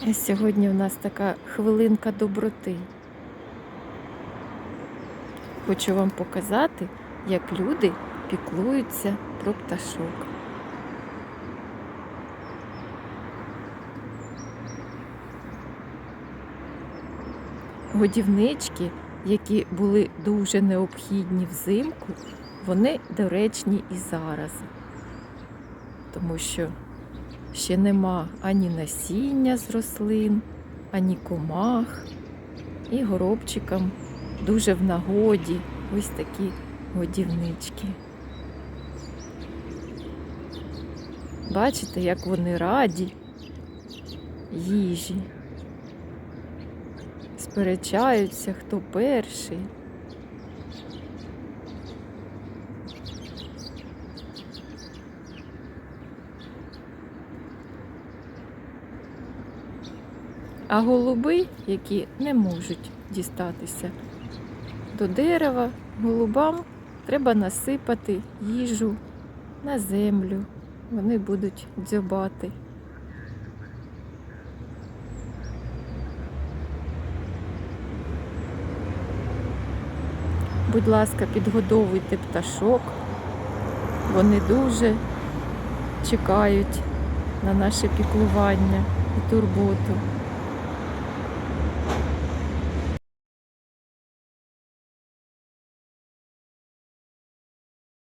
Сьогодні в нас така хвилинка доброти. Хочу вам показати, як люди піклуються про пташок. Годівнички, які були дуже необхідні взимку, вони доречні і зараз, тому що ще нема ані насіння з рослин, ані комах, і горобчикам дуже в нагоді ось такі годівнички. Бачите, як вони раді їжі. Сперечаються, хто перший. А голуби, які не можуть дістатися до дерева, голубам треба насипати їжу на землю. Вони будуть дзьобати. Будь ласка, підгодовуйте пташок. Вони дуже чекають на наше піклування і турботу.